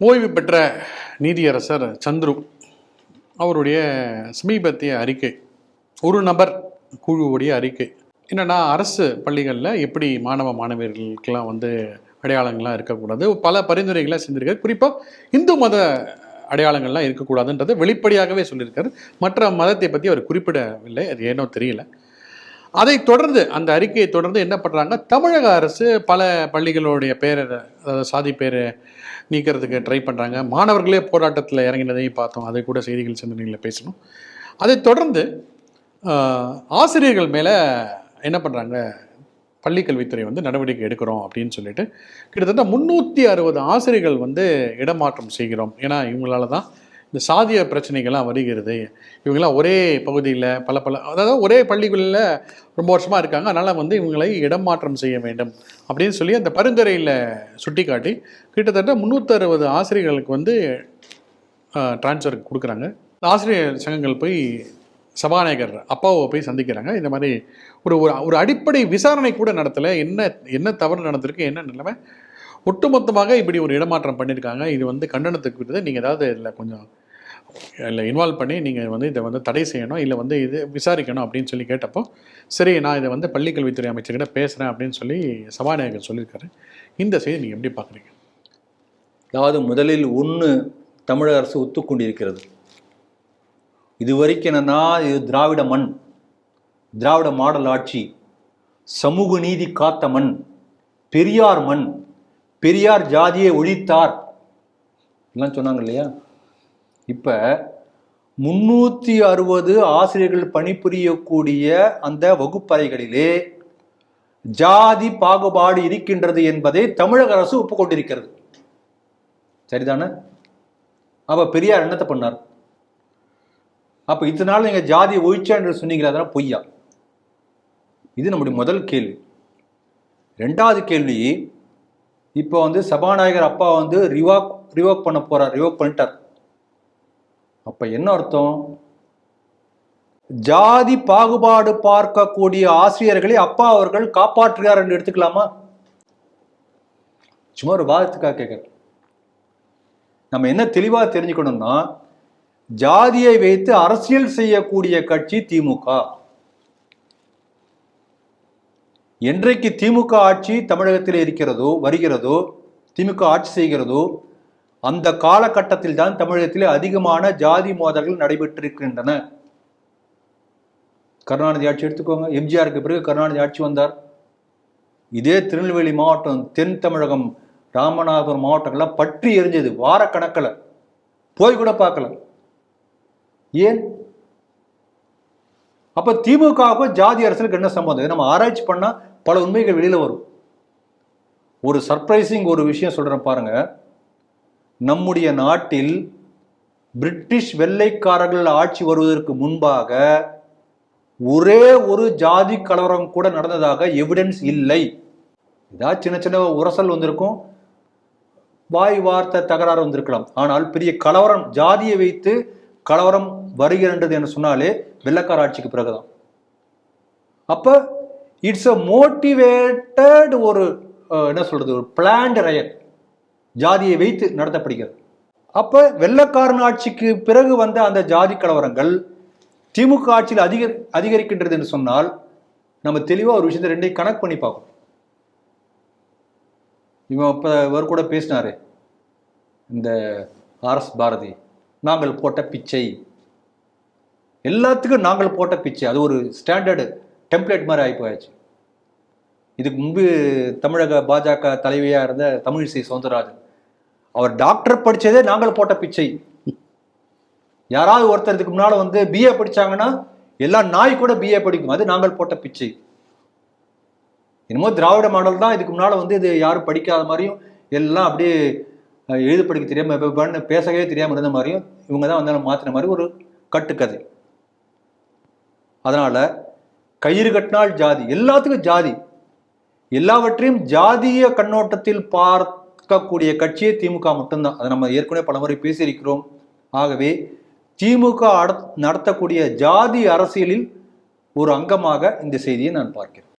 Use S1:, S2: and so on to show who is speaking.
S1: ஓய்வு பெற்ற நீதியரசர் சந்துரு அவருடைய சமீபத்திய அறிக்கை ஒரு நபர் குழுவுடைய அறிக்கை. என்னென்னா அரசு பள்ளிகளில் எப்படி மாணவ மாணவியர்களுக்கெல்லாம் வந்து அடையாளங்கள்லாம் இருக்கக்கூடாது பல பரிந்துரைகளை செஞ்சிருக்காரு. குறிப்பாக இந்து மத அடையாளங்கள்லாம் இருக்கக்கூடாதுன்றதை வெளிப்படையாகவே சொல்லியிருக்காரு. மற்ற மதத்தை பற்றி அவர் குறிப்பிடவில்லை அது ஏனோ தெரியல. அதை தொடர்ந்து அந்த அறிக்கையை தொடர்ந்து என்ன பண்ணுறாங்க தமிழக அரசு பல பள்ளிகளுடைய பேரை அதாவது சாதி பேரை நீக்கிறதுக்கு ட்ரை பண்ணுறாங்க மாணவர்களே போராட்டத்தில் இறங்கினதையும் பார்த்தோம். அதை கூட செய்திகள் சிந்தனைகளில் பேசணும். அதை தொடர்ந்து ஆசிரியர்கள் மேலே என்ன பண்ணுறாங்க பள்ளிக்கல்வித்துறை வந்து நடவடிக்கை எடுக்கிறோம் அப்படின்னு சொல்லிட்டு கிட்டத்தட்ட முந்நூற்றி அறுபது ஆசிரியர்கள் வந்து இடமாற்றம் செய்கிறோம். ஏன்னா இவங்களால தான் இந்த சாதிய பிரச்சனைகள்லாம் வருகிறது. இவங்கெல்லாம் ஒரே பகுதியில் பல பல அதாவது ஒரே பள்ளிகளில் ரொம்ப வருஷமாக இருக்காங்க. அதனால் வந்து இவங்களை இடமாற்றம் செய்ய வேண்டும் அப்படின்னு சொல்லி அந்த பரிந்துரையில் சுட்டிக்காட்டி கிட்டத்தட்ட முந்நூற்றறுபது ஆசிரியர்களுக்கு வந்து ட்ரான்ஸ்ஃபர் கொடுக்குறாங்க. ஆசிரியர் சங்கங்கள் போய் சபாநாயகர் அப்பாவை போய் சந்திக்கிறாங்க. இந்த மாதிரி ஒரு ஒரு ஒரு அடிப்படை விசாரணை கூட நடத்தலை. என்ன என்ன தவறு நடந்திருக்கு என்ன நிலைமை? ஒட்டுமொத்தமாக இப்படி ஒரு இடமாற்றம் பண்ணியிருக்காங்க இது வந்து கண்டனத்துக்கு நீங்கள் ஏதாவது இதில் கொஞ்சம் இல்லை இன்வால்வ் பண்ணி நீங்கள் வந்து இதை வந்து தடை செய்யணும் இல்லை வந்து இது விசாரிக்கணும் அப்படின்னு சொல்லி கேட்டப்போ சரி நான் இதை வந்து பள்ளிக்கல்வித்துறை அமைச்சர்கிட்ட பேசுகிறேன் அப்படின்னு சொல்லி சபாநாயகர் சொல்லியிருக்காரு. இந்த செய்தி நீங்கள் எப்படி பார்க்குறீங்க?
S2: அதாவது முதலில் ஒன்று தமிழக அரசு ஒத்துக்கொண்டிருக்கிறது. இதுவரைக்கும் என்னன்னா இது திராவிட மண் திராவிட மாடல் ஆட்சி சமூக நீதி காத்த மண் பெரியார் மண் பெரியார் ஜாதியை ஒழித்தார். எல்லாம் சொன்னாங்க இல்லையா? இப்போ முன்னூற்றி அறுபது ஆசிரியர்கள் பணிபுரியக்கூடிய அந்த வகுப்பறைகளிலே ஜாதி பாகுபாடு இருக்கின்றது என்பதை தமிழக அரசு ஒப்புக்கொண்டிருக்கிறது. சரிதானே? அப்ப பெரியார் என்னத்தை பண்ணார்? அப்ப இத்தனை நாள் நீங்க ஜாதி ஒழிச்சான்னு சொன்னீங்களா அதெல்லாம் பொய்யா? இது நம்முடைய முதல் கேள்வி. ரெண்டாவது கேள்வி இப்போ வந்து சபாநாயகர் அப்பா வந்து ரிவாக் ரிவோக் பண்ண போறார் ரிவோக் பண்ணிட்டார். அப்போ என்ன அர்த்தம்? ஜாதி பாகுபாடு பார்க்கக்கூடிய ஆசிரியர்களை அப்பா அவர்கள் காப்பாற்றுகிறார் என்று எடுத்துக்கலாமா? சும்மா ஒரு வாதத்துக்காக கேட்குறேன் நம்ம என்ன தெளிவாக தெரிஞ்சுக்கணும்னா ஜாதியை வைத்து அரசியல் செய்யக்கூடிய கட்சி திமுக. என்றைக்கு திமுக ஆட்சி தமிழகத்தில் இருக்கிறதோ வருகிறதோ திமுக ஆட்சி செய்கிறதோ அந்த காலகட்டத்தில் தான் தமிழகத்தில் அதிகமான ஜாதி மோதல்கள் நடைபெற்றிருக்கின்றன. கருணாநிதி ஆட்சி எடுத்துக்கோங்க. எம்ஜிஆருக்கு பிறகு கருணாநிதி ஆட்சி வந்தார். இதே திருநெல்வேலி மாவட்டம் தென் தமிழகம் ராமநாதபுரம் மாவட்டங்கள்லாம் பற்றி எரிஞ்சது. வாரக்கணக்கில். போய் கூட பார்க்கல. ஏன்? அப்போ திமுகவுக்கும் ஜாதி அரசுக்கு என்ன சம்பந்தம்? நம்ம ஆராய்ச்சி பண்ணால் பல உண்மைகள் வெளியில் வரும். ஒரு சர்ப்ரைசிங் ஒரு விஷயம் சொல்கிறேன் பாருங்கள் நம்முடைய நாட்டில் பிரிட்டிஷ் வெள்ளைக்காரர்கள் ஆட்சி வருவதற்கு முன்பாக ஒரே ஒரு ஜாதி கலவரம் கூட நடந்ததாக எவிடன்ஸ் இல்லை. ஏதாவது சின்ன சின்ன உரசல் வந்திருக்கும். வாய் வார்த்தை தகராறு வந்திருக்கலாம். ஆனால் பெரிய கலவரம் ஜாதியை வைத்து கலவரம் வருகின்றது என்று சொன்னாலே வெள்ளக்கார ஆட்சிக்கு பிறகுதான். அப்ப இட்ஸ் அ மோட்டிவேட்டட் ஒரு என்ன சொல்றது ஒரு பிளான்ட் ரயட் ஜாதியை வைத்து நடத்தப்படுகிறது. அப்ப வெள்ளக்காரன் ஆட்சிக்கு பிறகு வந்த அந்த ஜாதி கலவரங்கள் திமுக ஆட்சியில் அதிக அதிகரிக்கின்றது என்று சொன்னால் நம்ம தெளிவாக ஒரு விஷயத்தை ரெண்டையும் கனெக்ட் பண்ணி பார்க்கணும். இவன் இப்போ இவர் கூட பேசினாரு. இந்த ஆர்எஸ் பாரதி நாங்கள் போட்ட பிச்சை. எல்லாத்துக்கும் நாங்கள் போட்ட பிச்சை. அது ஒரு ஸ்டாண்டர்டு டெம்ப்ளேட் மாதிரி ஆகி போயாச்சு. இதுக்கு முன்பு தமிழக பாஜக தலைவியாக இருந்த தமிழிசை சவுந்தரராஜன் அவர் டாக்டர் படித்ததே நாங்கள் போட்ட பிச்சை. யாராவது ஒருத்தர் இதுக்கு முன்னால் வந்து பிஏ படிச்சாங்கன்னா எல்லா நாய் கூட பிஏ படிக்கும். அது நாங்கள் போட்ட பிச்சை. என்னமோ திராவிட மாடல் தான். இதுக்கு முன்னால் வந்து இது யாரும் படிக்காத மாதிரியும் எல்லாம் அப்படியே எழுது எழுத படிக்க தெரியாமல் பேசவே தெரியாமல் இருந்த மாதிரியும் இவங்க தான் வந்து மாற்றின மாதிரி ஒரு கட்டுக்கதை. அதனால் கயிறு கட்டினால் ஜாதி. எல்லாத்துக்கும் ஜாதி. எல்லாவற்றையும் ஜாதிய கண்ணோட்டத்தில் இருக்கக்கூடிய கட்சியே திமுக மட்டும்தான். அதை நம்ம ஏற்கனவே பலமுறை பேசியிருக்கிறோம். ஆகவே திமுக நடத்தக்கூடிய ஜாதி அரசியலில் ஒரு அங்கமாக இந்த செய்தியை நான் பார்க்கிறேன்.